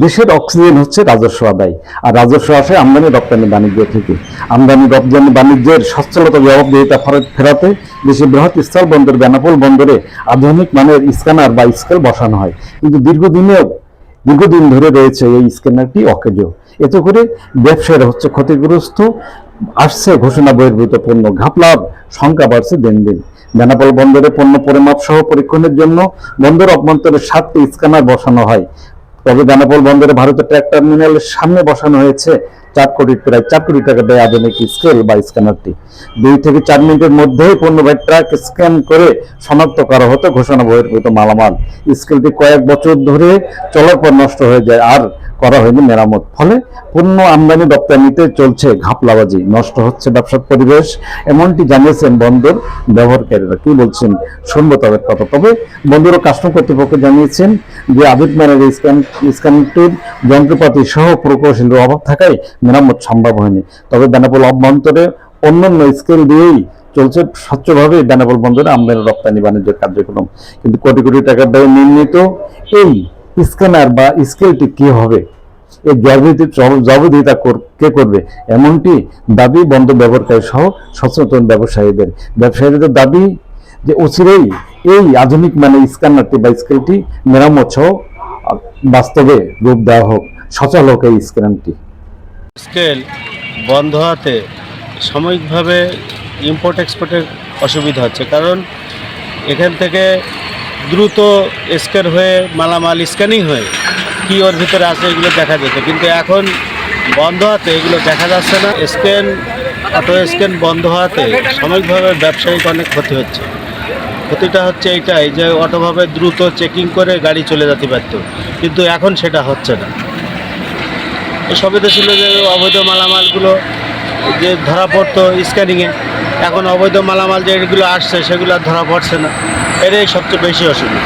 দেশের অক্সিজেন হচ্ছে রাজস্ব আদায়। আর রাজস্ব আসে আমদানি রপ্তানি বাণিজ্য থেকে। আমদানি রপ্তানি বাণিজ্যের সচ্ছলতা জবাবদিহিতা ফেরত- ফেরাতে দেশে বৃহৎ স্থল বন্দর, বেনাপোল বন্দরে আধুনিক মানের স্ক্যানার বা স্কেল বসানো হয়। কিন্তু দীর্ঘদিনেও দীর্ঘদিন ধরে রয়েছে এই স্ক্যানারটি অকেজ। এতে করে ব্যবসায়ীরা হচ্ছে ক্ষতিগ্রস্ত। আসছে ঘোষণা বহির্ভূত পণ্য। ঘাপলাভ সংখ্যা বাড়ছে দিন দিন বেনাপোল বন্দরে পণ্য পরিমাপ সহ পরীক্ষণের জন্য বন্দর অভ্যন্তরে সাতটি স্ক্যানার বসানো হয়। তবে বেনাপোল বন্দরে ভারতের ট্রাক টার্মিনালের সামনে বসানো হয়েছে চার কোটি, প্রায় চার কোটি টাকা ব্যয় আধুনিক স্কেল বা স্ক্যানারটি। দুই থেকে চার মিনিটের মধ্যেই পণ্যবাহী ট্রাক স্ক্যান করে শনাক্ত করা হতো, ঘোষণা বহির্ভূত মালামাল। স্কেলটি কয়েক বছর ধরে চলার পর নষ্ট হয়ে যায়। আর করা হয়নি মেরামত। ফলে পণ্য আমদানি রপ্তানিতে চলছে ঘাপলাবাজি, নষ্ট হচ্ছে ব্যবসার পরিবেশ, এমনটি জানিয়েছেন বন্দর ব্যবহারকারীরা। কি বলছেন শুনব তাদের কথা। তবে বন্দর ও কাস্টম কর্তৃপক্ষ জানিয়েছেন যে মানের এই স্ক্যান, স্ক্যানটির যন্ত্রপাতি সহ প্রকৌশলীর অভাব থাকায় মেরামত সম্ভব হয়নি। তবে বেনাপোল অভ্যন্তরে অন্যান্য স্কেল দিয়েই চলছে স্বচ্ছভাবে বেনাপোল বন্দরে আমদানি রপ্তানি বাণিজ্যের কার্যক্রম। কিন্তু কোটি কোটি টাকার ব্যয় নির্মিত এই স্ক্যানার বা স্কেলটি কি হবে? এই জবাবদিহি- জবাবদিহিতা কে করবে? এমনটি দাবি বন্ধ ব্যবহারকারী সহ সচেতন ব্যবসায়ীদের। ব্যবসায়ীদের দাবি যে অচিরেই এই আধুনিক মানে স্ক্যানারটি বা স্কেলটি মেরামত সহ বাস্তবে রূপ দেওয়া হোক। সচল হোক এই স্ক্যানারটি স্কেল বন্ধ হওয়াতে সাময়িকভাবে ইম্পোর্ট এক্সপোর্টের অসুবিধা হচ্ছে। কারণ এখান থেকে দ্রুত স্ক্যান হয়ে, মালামাল স্ক্যানিং হয়ে কি ওর ভিতরে আছে এগুলো দেখা যেত। কিন্তু এখন বন্ধ হওয়াতে এগুলো দেখা যাচ্ছে না। স্ক্যান, অটো স্ক্যান বন্ধ হওয়াতে সাময়িকভাবে ব্যবসায়িক অনেক ক্ষতি হচ্ছে। ক্ষতিটা হচ্ছে এইটাই যে অটোভাবে দ্রুত চেকিং করে গাড়ি চলে যেতে পারত। কিন্তু এখন সেটা হচ্ছে না। সবেতে ছিল যে অবৈধ মালামালগুলো যে ধরা পড়তো স্ক্যানিংয়ে। এখন অবৈধ মালামাল যেগুলো আসছে সেগুলো ধরা পড়ছে না। এটাই সবচেয়ে বেশি অসুবিধা।